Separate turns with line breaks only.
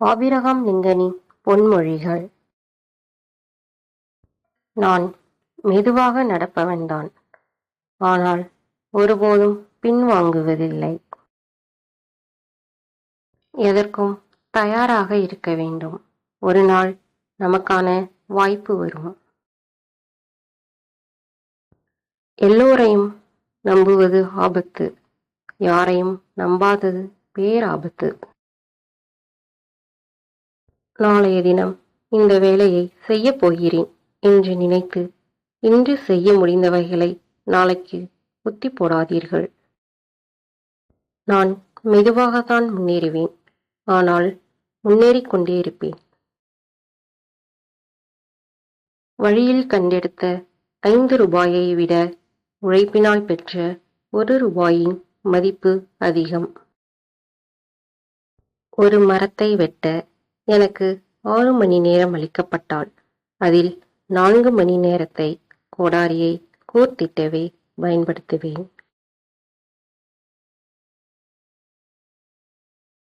Abraham லிங்கனின் பொன்மொழிகள். நான் மெதுவாக நடப்பவன்தான் ஆனால் ஒருபோதும் பின்வாங்குவதில்லை. எதற்கும் தயாராக இருக்க வேண்டும். ஒரு நாள் நமக்கான வாய்ப்பு வரும். எல்லோரையும் நம்புவது ஆபத்து. யாரையும் நம்பாதது பேராபத்து. நாளைய தினம் இந்த வேலையை செய்யப் போகிறேன் என்று நினைத்து இன்று செய்ய முடிந்தவைகளை நாளைக்கு ஒத்தி போடாதீர்கள். நான் மெதுவாகத்தான் முன்னேறுவேன். ஆனால் முன்னேறிக் கொண்டே இருப்பேன். வழியில் கண்டெடுத்த ஐந்து ரூபாயை விட உழைப்பினால் பெற்ற ஒரு ரூபாயின் மதிப்பு அதிகம். ஒரு மரத்தை வெட்ட எனக்கு ஆறு மணி நேரம் அளிக்கப்பட்டால் அதில் நான்கு மணி நேரத்தை கோடாரியை கோர்த்திட்டவே பயன்படுத்துவேன்.